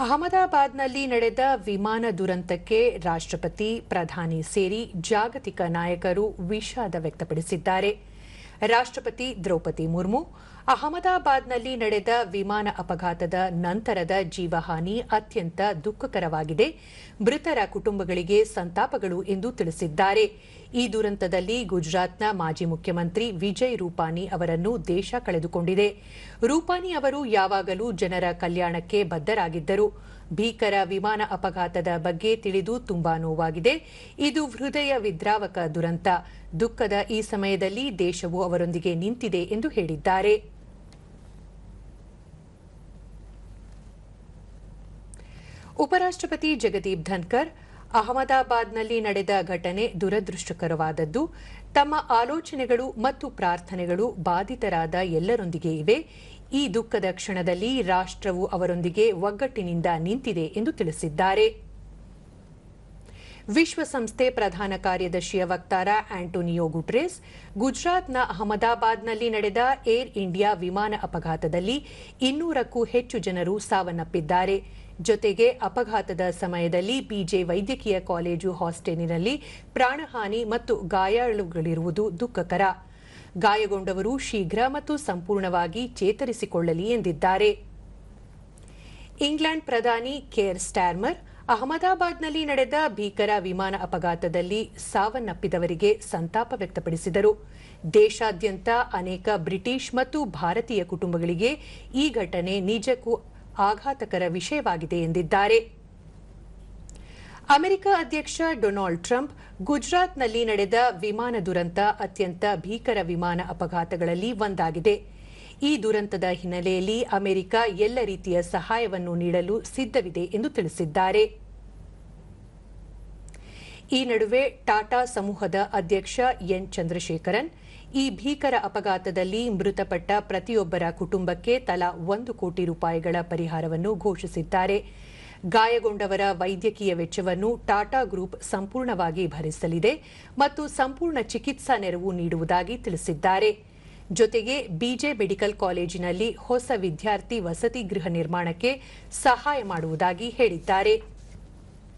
ಅಹಮದಾಬಾದ್ನಲ್ಲಿ ನಡೆದ ವಿಮಾನ ದುರಂತಕ್ಕೆ ರಾಷ್ಟ್ರಪತಿ ಪ್ರಧಾನಿ ಸೇರಿ ಜಾಗತಿಕ ನಾಯಕರು ವಿಷಾದ ವ್ಯಕ್ತಪಡಿಸಿದ್ದಾರೆ. ರಾಷ್ಟ್ರಪತಿ ದ್ರೌಪದಿ ಮುರ್ಮು ಅಹಮದಾಬಾದ್ನಲ್ಲಿ ನಡೆದ ವಿಮಾನ ಅಪಘಾತದ ನಂತರದ ಜೀವಹಾನಿ ಅತ್ಯಂತ ದುಃಖಕರವಾಗಿದೆ. ಮೃತರ ಕುಟುಂಬಗಳಿಗೆ ಸಂತಾಪಗಳು ಎಂದು ತಿಳಿಸಿದ್ದಾರೆ. ಈ ದುರಂತದಲ್ಲಿ ಗುಜರಾತ್ನ ಮಾಜಿ ಮುಖ್ಯಮಂತ್ರಿ ವಿಜಯ್ ರೂಪಾನಿ ಅವರನ್ನು ದೇಶ ಕಳೆದುಕೊಂಡಿದೆ. ರೂಪಾನಿ ಅವರು ಯಾವಾಗಲೂ ಜನರ ಕಲ್ಯಾಣಕ್ಕೆ ಬದ್ಧರಾಗಿದ್ದರು. ಭೀಕರ ವಿಮಾನ ಅಪಘಾತದ ಬಗ್ಗೆ ತಿಳಿದು ತುಂಬಾ ನೋವಾಗಿದೆ. ಇದು ಹೃದಯ ವಿದ್ರಾವಕ ದುರಂತ. ದುಃಖದ ಈ ಸಮಯದಲ್ಲಿ ದೇಶವು ಅವರೊಂದಿಗೆ ನಿಂತಿದೆ ಎಂದು ಹೇಳಿದ್ದಾರೆ. ಉಪರಾಷ್ಟ್ರಪತಿ ಜಗದೀಪ್ ಧನ್ಕರ್ ಅಹಮದಾಬಾದ್ನಲ್ಲಿ ನಡೆದ ಘಟನೆ ದುರದೃಷ್ಟಕರವಾದದ್ದು. ತಮ್ಮ ಆಲೋಚನೆಗಳು ಮತ್ತು ಪ್ರಾರ್ಥನೆಗಳು ಬಾಧಿತರಾದ ಎಲ್ಲರೊಂದಿಗೆ ಇವೆ. ಈ ದುಃಖದ ಕ್ಷಣದಲ್ಲಿ ರಾಷ್ಟ್ರವು ಅವರೊಂದಿಗೆ ಒಗ್ಗಟ್ಟಿನಿಂದ ನಿಂತಿದೆ ಎಂದು ತಿಳಿಸಿದ್ದಾರೆ. ವಿಶ್ವಸಂಸ್ಥೆ ಪ್ರಧಾನ ಕಾರ್ಯದರ್ಶಿಯ ವಕ್ತಾರ ಆಂಟೋನಿಯೋ ಗುಟ್ರೆಸ್ ಗುಜರಾತ್ನ ಅಹಮದಾಬಾದ್ನಲ್ಲಿ ನಡೆದ ಏರ್ ಇಂಡಿಯಾ ವಿಮಾನ ಅಪಘಾತದಲ್ಲಿ ಇನ್ನೂರಕ್ಕೂ ಹೆಚ್ಚು ಜನರು ಸಾವನ್ನಪ್ಪಿದ್ದಾರೆ. ಜೊತೆಗೆ ಅಪಘಾತದ ಸಮಯದಲ್ಲಿ ಪಿಜೆ ವೈದ್ಯಕೀಯ ಕಾಲೇಜು ಹಾಸ್ಟೆಲಿನಲ್ಲಿ ಪ್ರಾಣಹಾನಿ ಮತ್ತು ಗಾಯಾಳುಗಳಿರುವುದು ದುಃಖಕರ. ಗಾಯಗೊಂಡವರು ಶೀಘ್ರ ಮತ್ತು ಸಂಪೂರ್ಣವಾಗಿ ಚೇತರಿಸಿಕೊಳ್ಳಲಿ ಎಂದಿದ್ದಾರೆ. ಇಂಗ್ಲೆಂಡ್ ಪ್ರಧಾನಿ ಕೇರ್ ಸ್ಟಾರ್ಮರ್ ಅಹಮದಾಬಾದ್ನಲ್ಲಿ ನಡೆದ ಭೀಕರ ವಿಮಾನ ಅಪಘಾತದಲ್ಲಿ ಸಾವನ್ನಪ್ಪಿದವರಿಗೆ ಸಂತಾಪ ವ್ಯಕ್ತಪಡಿಸಿದರು. ದೇಶಾದ್ಯಂತ ಅನೇಕ ಬ್ರಿಟಿಷ್ ಮತ್ತು ಭಾರತೀಯ ಕುಟುಂಬಗಳಿಗೆ ಈ ಘಟನೆ ನಿಜಕ್ಕೂ ಆಘಾತಕರ ವಿಷಯವಾಗಿದೆ ಎಂದಿದ್ದಾರೆ. ಅಮೆರಿಕ ಅಧ್ಯಕ್ಷ ಡೊನಾಲ್ಡ್ ಟ್ರಂಪ್ ಗುಜರಾತ್ನಲ್ಲಿ ನಡೆದ ವಿಮಾನ ದುರಂತ ಅತ್ಯಂತ ಭೀಕರ ವಿಮಾನ ಅಪಘಾತಗಳಲ್ಲಿ ಒಂದಾಗಿದೆ. ಈ ದುರಂತದ ಹಿನ್ನೆಲೆಯಲ್ಲಿ ಅಮೆರಿಕ ಎಲ್ಲ ರೀತಿಯ ಸಹಾಯವನ್ನು ನೀಡಲು ಸಿದ್ಧವಿದೆ ಎಂದು ತಿಳಿಸಿದ್ದಾರೆ. ಈ ನಡುವೆ ಟಾಟಾ ಸಮೂಹದ ಅಧ್ಯಕ್ಷ ಎನ್ ಚಂದ್ರಶೇಖರನ್ ಈ ಭೀಕರ ಅಪಘಾತದಲ್ಲಿ ಮೃತಪಟ್ಟ ಪ್ರತಿಯೊಬ್ಬರ ಕುಟುಂಬಕ್ಕೆ ತಲಾ ಒಂದು ಕೋಟಿ ರೂಪಾಯಿಗಳ ಪರಿಹಾರವನ್ನು ಘೋಷಿಸಿದ್ದಾರೆ. ಗಾಯಗೊಂಡವರ ವೈದ್ಯಕೀಯ ವೆಚ್ಚವನ್ನು ಟಾಟಾ ಗ್ರೂಪ್ ಸಂಪೂರ್ಣವಾಗಿ ಭರಿಸಲಿದೆ ಮತ್ತು ಸಂಪೂರ್ಣ ಚಿಕಿತ್ಸಾ ನೆರವು ನೀಡುವುದಾಗಿ ತಿಳಿಸಿದ್ದಾರೆ. ಜೊತೆಗೆ ಬಿಜೆ ಮೆಡಿಕಲ್ ಕಾಲೇಜಿನಲ್ಲಿ ಹೊಸ ವಿದ್ಯಾರ್ಥಿ ವಸತಿ ಗೃಹ ನಿರ್ಮಾಣಕ್ಕೆ ಸಹಾಯ ಮಾಡುವುದಾಗಿ ಹೇಳಿದ್ದಾರೆ.